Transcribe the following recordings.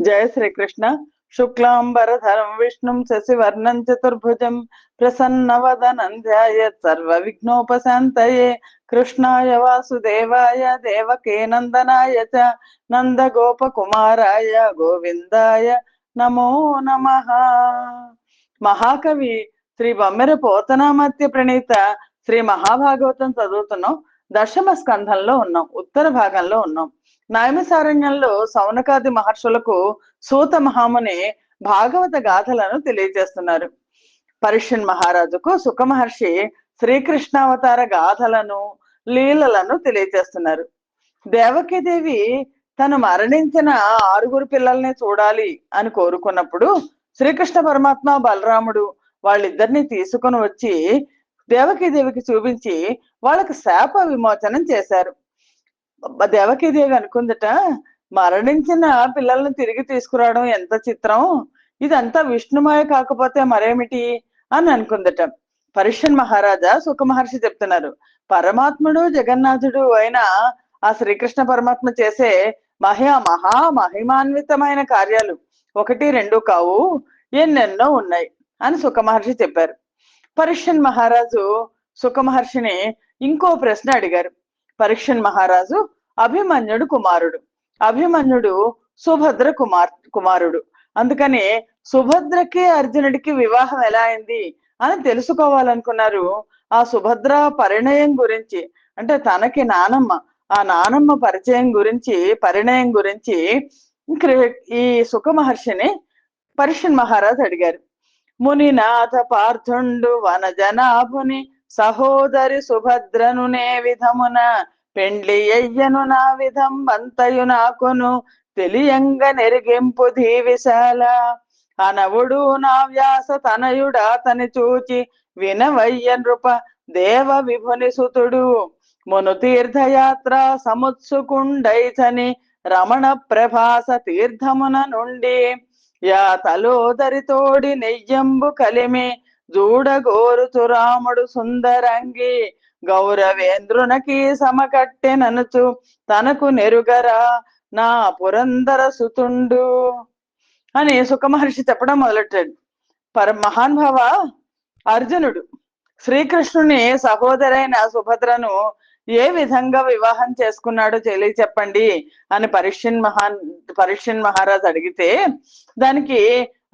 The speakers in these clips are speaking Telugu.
జయ శ్రీకృష్ణ. శుక్లాంబరధరం విష్ణుం శశివర్ణం చతుర్భుజం ప్రసన్నవదనం ధ్యాయత్ సర్వ విఘ్నోపశాంతయే కృష్ణాయ వాసుదేవాయ దేవకే నందనాయ చ నందగోపకుమారాయ గోవిందాయ నమో నమ. మహాకవి శ్రీ బొమ్మెర పోతనామత్య ప్రణీత శ్రీ మహాభాగవతం చదువుతున్నాం. దశమ స్కంధంలో ఉన్నాం ఉత్తర భాగంలో ఉన్నాం. నయమసారణ్యంలో సౌనకాది మహర్షులకు సూత మహాముని భాగవత గాథలను తెలియజేస్తున్నారు. పరిషన్ మహారాజుకు సుఖ మహర్షి శ్రీకృష్ణావతార గాథలను లీలలను తెలియజేస్తున్నారు. దేవకీదేవి తను మరణించిన ఆరుగురు పిల్లల్ని చూడాలి అని కోరుకున్నప్పుడు శ్రీకృష్ణ పరమాత్మ బలరాముడు వాళ్ళిద్దరిని తీసుకుని వచ్చి దేవకీదేవికి చూపించి వాళ్ళకి శాప విమోచనం చేశారు. దేవకీదేవి అనుకుందట మరణించిన పిల్లల్ని తిరిగి తీసుకురావడం ఎంత చిత్రం? ఇదంతా విష్ణుమాయ కాకపోతే మరేమిటి? అని అనుకుందట. పరిషన్ మహారాజా సుఖ మహర్షి చెప్తున్నారు. పరమాత్ముడు జగన్నాథుడు అయిన ఆ శ్రీకృష్ణ పరమాత్మ చేసే మహా మహా మహిమాన్వితమైన కార్యాలు. ఒకటి రెండు కావు ఎన్నెన్నో ఉన్నాయి అని సుఖ మహర్షి చెప్పారు. పరీక్షన్ మహారాజు సుఖ మహర్షిని ఇంకో ప్రశ్న అడిగారు. పరీక్షన్ మహారాజు అభిమన్యుడు కుమారుడు. అభిమన్యుడు సుభద్ర కుమార్ కుమారుడు. అందుకని సుభద్రకి అర్జునుడికి వివాహం ఎలా అయింది అని తెలుసుకోవాలనుకున్నారు. ఆ సుభద్ర పరిణయం గురించి అంటే తనకి నానమ్మ ఆ నానమ్మ పరిచయం గురించి పరిణయం గురించి ఈ సుఖ మహర్షిని పరిషన్ మహారాజ్ అడిగారు. మునినాథ పార్థుండు వనజనాభుని సహోదరి సుభద్రనునే విధమున పెండ్లి అయ్యను నా విధం వంతయు నాకును తెలియంగ నెరిగింపు విశాల అనవుడు నా వ్యాస తనయుడాతని చూచి వినవయ్య నృప దేవ విభుని సుతుడు. మును తీర్థయాత్ర సముత్సుకుండైతని రమణ ప్రభాస తీర్థమున నుండి యా తలోదరి తోడి నెయ్యంబు కలిమి జూడగోరుతు రాముడు సుందరంగి. గౌరవేంద్రునకి సమకట్టెననుచు తనకు నెరుగరా నా పురందర సుతుండు. అని సుఖమహర్షి చెప్పడం మొదలెట్టాడు. పర మహానుభావ అర్జునుడు శ్రీకృష్ణుని సహోదరైన సుభద్రను ఏ విధంగా వివాహం చేసుకున్నాడో తెలియ చెప్పండి అని పరీక్షన్ మహాన్ పరీక్షన్ మహారాజ్ అడిగితే దానికి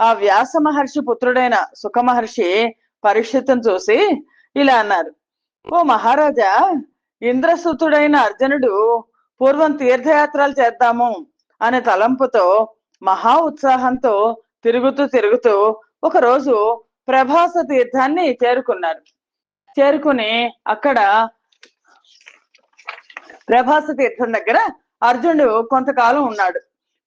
ఆ వ్యాస మహర్షి పుత్రుడైన సుఖ మహర్షి పరీక్షితుని చూసి ఇలా అన్నారు. ఓ మహారాజా ఇంద్రసుతుడైన అర్జునుడు పూర్వం తీర్థయాత్రలు చేద్దాము అనే తలంపుతో మహా ఉత్సాహంతో తిరుగుతూ తిరుగుతూ ఒక రోజు ప్రభాస తీర్థాన్ని చేరుకున్నారు. చేరుకుని అక్కడ ప్రభాస తీర్థం దగ్గర అర్జునుడు కొంతకాలం ఉన్నాడు.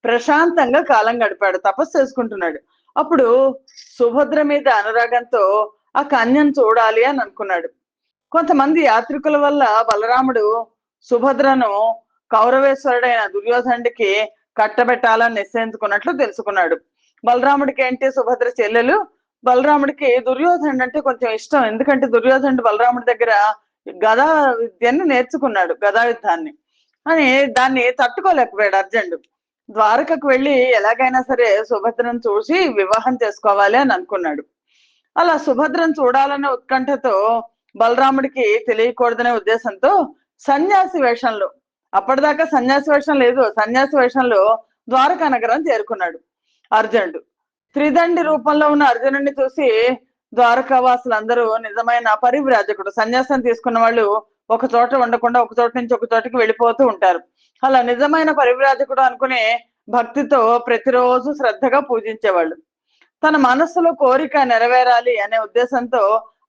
ప్రశాంతంగా కాలం గడిపాడు. తపస్సు చేసుకుంటున్నాడు. అప్పుడు సుభద్ర మీద అనురాగంతో ఆ కన్యను చూడాలి అని అనుకున్నాడు. కొంతమంది యాత్రికుల వల్ల బలరాముడు సుభద్రను కౌరవేశ్వరుడైన దుర్యోధనుడికి కట్టబెట్టాలని నిశ్చయించుకున్నట్లు తెలుసుకున్నాడు. బలరాముడికి ఏంటి సుభద్ర చెల్లెలు? బలరాముడికి దుర్యోధనుడు అంటే కొంచెం ఇష్టం. ఎందుకంటే దుర్యోధనుడు బలరాముడి దగ్గర గదా విద్యను నేర్చుకున్నాడు గదా యుద్ధాన్ని అని దాన్ని తట్టుకోలేకపోయాడు అర్జునుడు. ద్వారకకు వెళ్ళి ఎలాగైనా సరే సుభద్రను చూసి వివాహం చేసుకోవాలి అని అనుకున్నాడు. అలా సుభద్రను చూడాలనే ఉత్కంఠతో బలరాముడికి తెలియకూడదనే ఉద్దేశంతో సన్యాసి వేషంలో అప్పటిదాకా సన్యాసి వేషం లేదు సన్యాసి వేషంలో ద్వారకా నగరం చేరుకున్నాడు అర్జునుడు. త్రిదండి రూపంలో ఉన్న అర్జునుడిని చూసి ద్వారకావాసులందరూ నిజమైన పరివ్రాజకుడు సన్యాసం తీసుకున్న వాళ్ళు ఒక చోట ఉండకుండా ఒక చోట నుంచి ఒక చోటకి వెళ్ళిపోతూ ఉంటారు. అలా నిజమైన పరివ్రాజకుడు అనుకునే భక్తితో ప్రతిరోజు శ్రద్ధగా పూజించేవాళ్ళు. తన మనస్సులో కోరిక నెరవేరాలి అనే ఉద్దేశంతో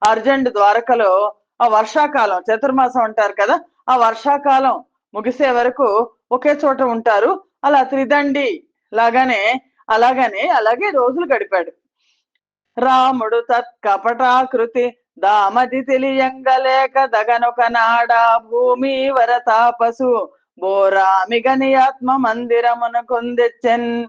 అర్జెంట్ ద్వారకలో ఆ వర్షాకాలం చతుర్మాసం అంటారు కదా ఆ వర్షాకాలం ముగిసే వరకు ఒకే చోట ఉంటారు. అలా త్రిదండి లాగానే అలాగనే అలాగే రోజులు గడిపాడు. రాముడు తత్కపటాకృతి దామది తెలియంగలేక దగనొక నాడ భూమి వరతాపసు బోరామిగని ఆత్మ మందిరమున కొందెచ్చెన్.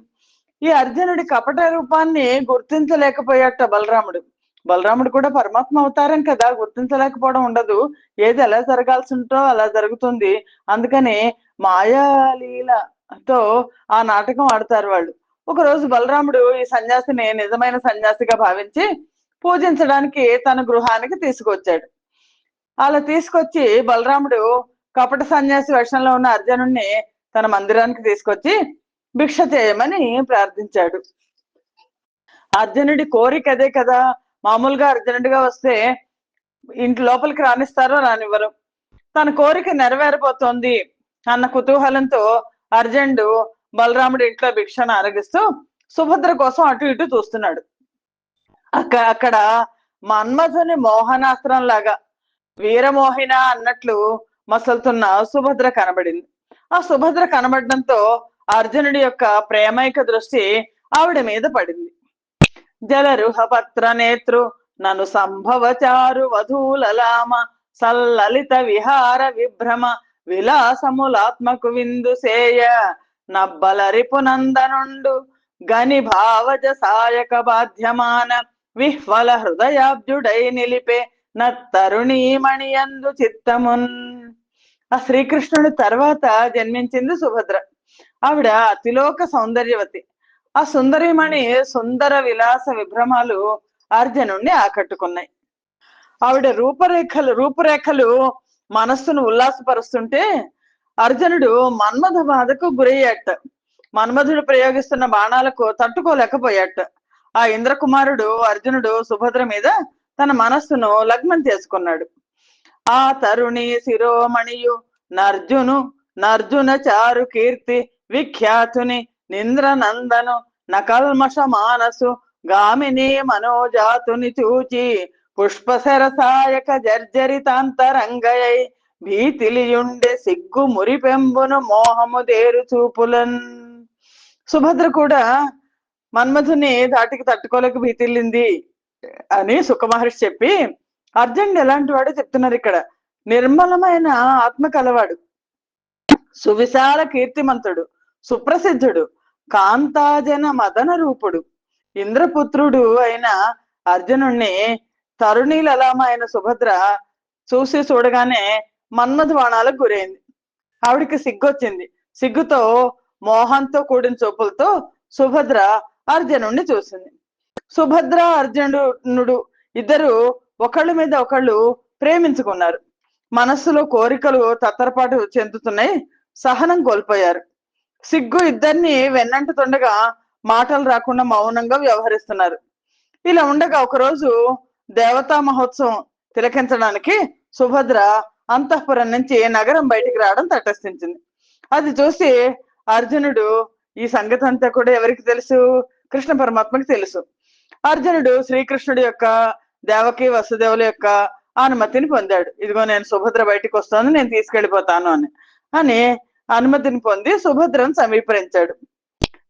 ఈ అర్జునుడి కపట రూపాన్ని గుర్తించలేకపోయాట బలరాముడు. బలరాముడు కూడా పరమాత్మ అవతారం కదా గుర్తించలేకపోవడం ఉండదు. ఏది ఎలా జరగాల్సి ఉంటో అలా జరుగుతుంది. అందుకని మాయాలీలతో ఆ నాటకం ఆడతారు వాళ్ళు. ఒక రోజు బలరాముడు ఈ సన్యాసిని నిజమైన సన్యాసిగా భావించి పూజించడానికి తన గృహానికి తీసుకొచ్చాడు. అలా తీసుకొచ్చి బలరాముడు కపట సన్యాసి వేషంలో ఉన్న అర్జునుడిని తన మందిరానికి తీసుకొచ్చి భిక్ష చేయమని ప్రార్థించాడు. అర్జునుడి కోరిక అదే కదా. మామూలుగా అర్జునుడిగా వస్తే ఇంటి లోపలికి రానిస్తారో రానివ్వరు. తన కోరిక నెరవేరబోతోంది అన్న కుతూహలంతో అర్జునుడు బలరాముడి ఇంట్లో భిక్షను ఆరగిస్తూ సుభద్ర కోసం అటు ఇటు చూస్తున్నాడు. అక్కడ అక్కడ మన్మధుని మోహనాస్త్రం లాగా వీరమోహిన అన్నట్లు మసలుతున్న సుభద్ర కనబడింది. ఆ సుభద్ర కనబడడంతో అర్జునుడి యొక్క ప్రేమైక దృష్టి ఆవిడ మీద పడింది. జలరుహ పత్ర నేత్రు నను సంభవచారు వధూలలామ సల్లలిత విహార విభ్రమ విలాసములాత్మకు విందు సేయ. నబ్బలరిపు నందనుండు గని భావజ సాయక బాధ్యమాన విహ్వల హృదయాబ్జుడై నిలిపే నత్తరుణీమణియందు చిత్తమున్. ఆ శ్రీకృష్ణుడి తర్వాత జన్మించింది సుభద్ర. ఆవిడ అతిలోక సౌందర్యవతి. ఆ సుందరిమణి సుందర విలాస విభ్రమాలు అర్జునుణ్ణి ఆకట్టుకున్నాయి. ఆవిడ రూపరేఖలు రూపురేఖలు మనస్సును ఉల్లాసపరుస్తుంటే అర్జునుడు మన్మథ బాధకు గురయ్యాట. మన్మధుడు ప్రయోగిస్తున్న బాణాలకు తట్టుకోలేకపోయాట. ఆ ఇంద్రకుమారుడు అర్జునుడు సుభద్ర మీద తన మనస్సును లగ్నం చేసుకున్నాడు. ఆ తరుణి శిరోమణియు నర్జును నర్జున చారు కీర్తి విఖ్యాతుని నింద్ర నందను నకల్మష మానసు గామిని మనోజాతుని చూచి పుష్పశర సాయక జర్జరితాంతరంగయై భీతిలియుండే సిగ్గు మురిపెంబును మోహము దేరు చూపులన్. సుభద్ర కూడా మన్మధుని దాటికి తట్టుకోలేక భీతిల్లింది అని సుఖమహర్షి చెప్పి అర్జునుడు ఎలాంటి వాడో చెప్తున్నారు ఇక్కడ. నిర్మలమైన ఆత్మ కలవాడు సువిశాల కీర్తిమంతుడు. సుప్రసిద్ధుడు. కాంతాజన మదన రూపుడు. ఇంద్రపుత్రుడు అయిన అర్జునుణ్ణి తరుణీలలామ అయిన సుభద్ర చూసి చూడగానే మన్మధ బాణాలకు గురైంది. ఆవిడికి సిగ్గొచ్చింది. సిగ్గుతో మోహంతో కూడిన చూపులతో సుభద్ర అర్జునుడిని చూసింది. సుభద్ర అర్జునుడు ఇద్దరు ఒకళ్ళ మీద ఒకళ్ళు ప్రేమించుకున్నారు. మనస్సులో కోరికలు తత్తరపాటు చెందుతున్నాయి. సహనం కోల్పోయారు. సిగ్గు ఇద్దరిని వెన్నంటుతుండగా మాటలు రాకుండా మౌనంగా వ్యవహరిస్తున్నారు. ఇలా ఉండగా ఒకరోజు దేవతా మహోత్సవం తిలకించడానికి సుభద్ర అంతఃపురం నుంచి నగరం బయటికి రావడం తటస్థించింది. అది చూసి అర్జునుడు ఈ సంగతి అంతా కూడా ఎవరికి తెలుసు? కృష్ణ పరమాత్మకి తెలుసు. అర్జునుడు శ్రీకృష్ణుడి యొక్క దేవకి వసుదేవుల యొక్క అనుమతిని పొందాడు. ఇదిగో నేను సుభద్ర బయటికి వస్తాను నేను తీసుకెళ్ళిపోతాను అని. అని అనుమతిని పొంది సుభద్రను సమీపించాడు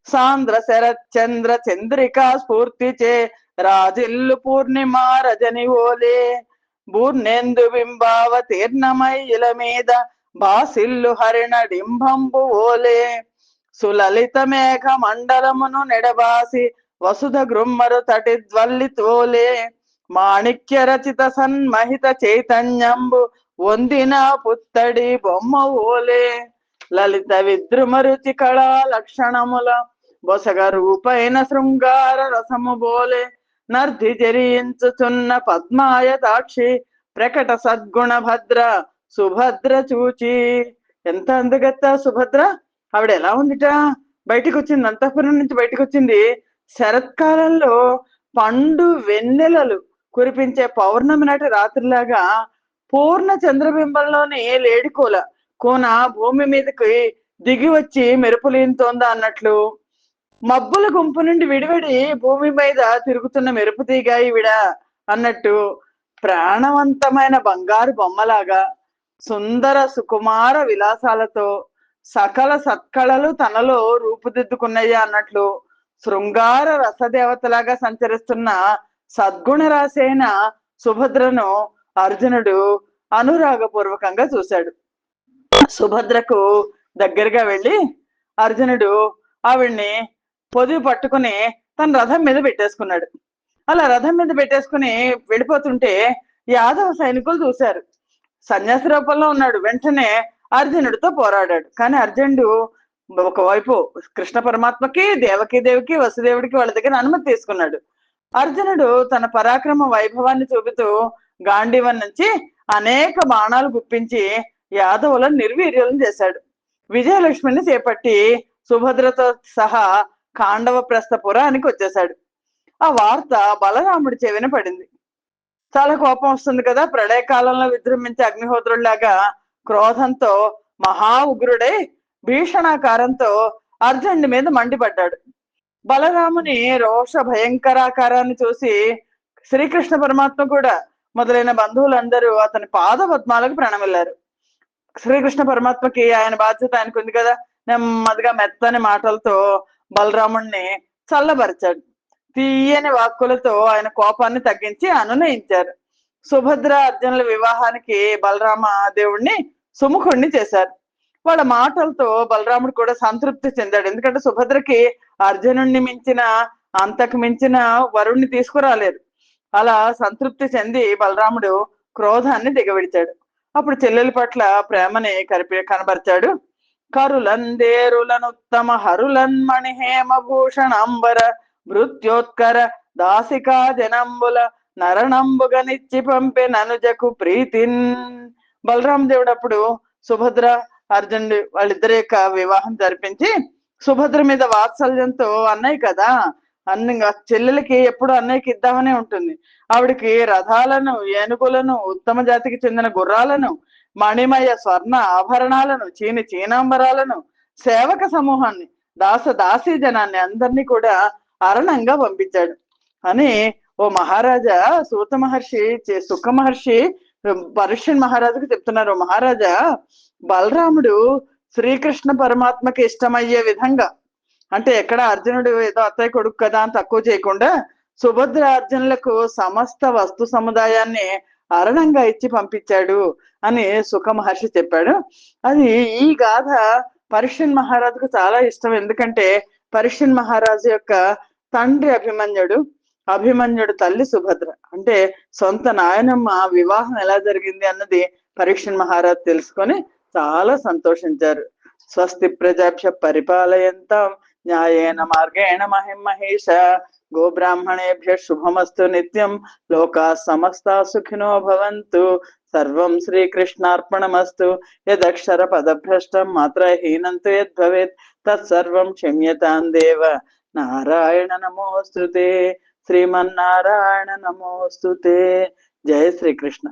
సాంద్ర శరత్ చంద్ర చంద్రికా స్ఫూర్తి చే రాజిల్లు పూర్ణిమ రజని ఓలే. బూర్నేందు బింబావ తీర్ణమై ఇల మీద బాసిల్లు హరిణ డింభంబు ఓలే. సులలిత మేఘ మండలమును నెడబాసి వసుధ గృమ్మరు తటి ద్వల్లి తోలే. మాణిక్య రచిత సన్మహిత చైతన్యంబు వందిన పుత్తడి బొమ్మ ఓలే. లలిత విద్రుమ రుచి కళా లక్షణముల బొసగ రూపైన శృంగార రసము బోలే. నర్ధి జరించుచున్న పద్మాయ దాక్షి ప్రకట సద్గుణ భద్ర సుభద్ర చూచి. ఎంత అందగత్త సుభద్ర? ఆవిడ ఎలా ఉందిట? బయటకు వచ్చింది అంతఃపురం నుంచి బయటికి వచ్చింది శరత్కాలంలో పండు వెన్నెలలు కురిపించే పౌర్ణమి నాటి రాత్రిలాగా పూర్ణ చంద్రబింబంలోని లేడికోల కోన భూమి మీదకి దిగి వచ్చి మెరుపులీంతోందా అన్నట్లు. మబ్బుల గుంపు నుండి విడివిడి భూమి మీద తిరుగుతున్న మెరుపు తీగ ఈవిడ అన్నట్టు ప్రాణవంతమైన బంగారు బొమ్మలాగా సుందర సుకుమార విలాసాలతో సకల సత్కళలు తనలో రూపుదిద్దుకున్నాయి అన్నట్లు శృంగార రసదేవతలాగా సంచరిస్తున్న సద్గుణ రాశైన సుభద్రను అర్జునుడు అనురాగపూర్వకంగా చూశాడు. సుభద్రకు దగ్గరగా వెళ్ళి అర్జునుడు ఆవిడ్ని పొదివి పట్టుకుని తన రథం మీద పెట్టేసుకున్నాడు. అలా రథం మీద పెట్టేసుకుని వెళ్ళిపోతుంటే యాదవ సైనికులు చూశారు. సన్యాసి రూపంలో ఉన్నాడు. వెంటనే అర్జునుడితో పోరాడాడు. కానీ అర్జునుడు ఒకవైపు కృష్ణ పరమాత్మకి దేవకి దేవికి వసుదేవుడికి వాళ్ళ దగ్గర అనుమతి తీసుకున్నాడు. అర్జునుడు తన పరాక్రమ వైభవాన్ని చూపుతూ గాంధీవన్ నుంచి అనేక బాణాలు గుప్పించి యాదవులను నిర్వీర్యులను చేశాడు. విజయలక్ష్మిని చేపట్టి సుభద్రతో సహా కాండవ ప్రస్థపురానికి వచ్చేశాడు. ఆ వార్త బలరాముడి చెవిన పడింది. చాలా కోపం వస్తుంది కదా ప్రళయకాలంలో విజృంభించే అగ్నిహోత్రుడిలాగా క్రోధంతో మహా ఉగ్రుడై భీషణాకారంతో అర్జునుడి మీద మండిపడ్డాడు. బలరాముని రోష భయంకరాకారాన్ని చూసి శ్రీకృష్ణ పరమాత్మ కూడా మొదలైన బంధువులందరూ అతని పాద పద్మాలకు ప్రణమిల్లారు. శ్రీకృష్ణ పరమాత్మకి ఆయన బాధ్యత ఆయనకు ఉంది కదా నెమ్మదిగా మెత్తని మాటలతో బలరాముణ్ణి చల్లబరిచాడు. తీయని వాక్కులతో ఆయన కోపాన్ని తగ్గించి అనునయించారు. సుభద్ర అర్జునుల వివాహానికి బలరామ దేవుణ్ణి సుముఖుణ్ణి చేశారు. వాళ్ళ మాటలతో బలరాముడు కూడా సంతృప్తి చెందాడు. ఎందుకంటే సుభద్రకి అర్జునుణ్ణి మించిన అంతకు మించిన వరుణ్ణి తీసుకురాలేరు అలా సంతృప్తి చెంది బలరాముడు క్రోధాన్ని దిగవిడిచాడు. అప్పుడు చెల్లెల పట్ల ప్రేమని కనిపి కనబరిచాడు. కరులన్ హరులన్మణి హేమభూషణంబర హరులన్ భృత్యోత్కర దాసికా జనంబుల నరణంబుగనిచ్చి పంపే ననుజకు ప్రీతిన్. బలరాం దేవుడు అప్పుడు సుభద్ర అర్జునుడు వాళ్ళిద్దరి యొక్క వివాహం జరిపించి సుభద్ర మీద వాత్సల్యంతో అన్నయ్య కదా అన్న చెల్లెలకి ఎప్పుడు అన్నయ్యకి ఇద్దామనే ఉంటుంది. ఆవిడకి రథాలను ఏనుగులను ఉత్తమ జాతికి చెందిన గుర్రాలను మణిమయ స్వర్ణ ఆభరణాలను చీని చీనాంబరాలను సేవక సమూహాన్ని దాస దాసీ జనాన్ని అందరినీ కూడా అరణంగా పంపించాడు. అని ఓ మహారాజా సూత మహర్షి సుఖ మహర్షి పరుష్యన్ మహారాజుకు చెప్తున్నారు. మహారాజా బలరాముడు శ్రీకృష్ణ పరమాత్మకి ఇష్టమయ్యే విధంగా అంటే ఎక్కడ అర్జునుడు ఏదో అత్తయ్య కొడుకు కదా అని తక్కువ చేయకుండా సుభద్ర అర్జునులకు సమస్త వస్తు సముదాయాన్ని అరణంగా ఇచ్చి పంపించాడు అని సుఖ మహర్షి చెప్పాడు. అది ఈ గాథ పరుష్యన్ మహారాజుకు చాలా ఇష్టం. ఎందుకంటే పరుష్యన్ మహారాజు యొక్క తండ్రి అభిమన్యుడు అభిమన్యుడు తల్లి సుభద్ర. అంటే సొంత నాయనమ్మ వివాహం ఎలా జరిగింది అన్నది పరీక్షన్ మహారాజ్ తెలుసుకొని చాలా సంతోషించారు. స్వస్తి ప్రజాభ్య పరిపాలయంతం న్యాయేన మార్గేణ మహిమహేష గోబ్రాహ్మణేభ్య శుభమస్తు నిత్యం లోకా సమస్త సుఖినో భవంతు సర్వం శ్రీకృష్ణార్పణమస్తు యదక్షర పదభ్రష్టం మాత్ర హీనంతు యద్భవేత్ తత్సర్వం క్షమ్యతాం దేవ నారాయణ నమోస్తుతే శ్రీమన్నారాయణ నమోస్తుతే జయ శ్రీకృష్ణ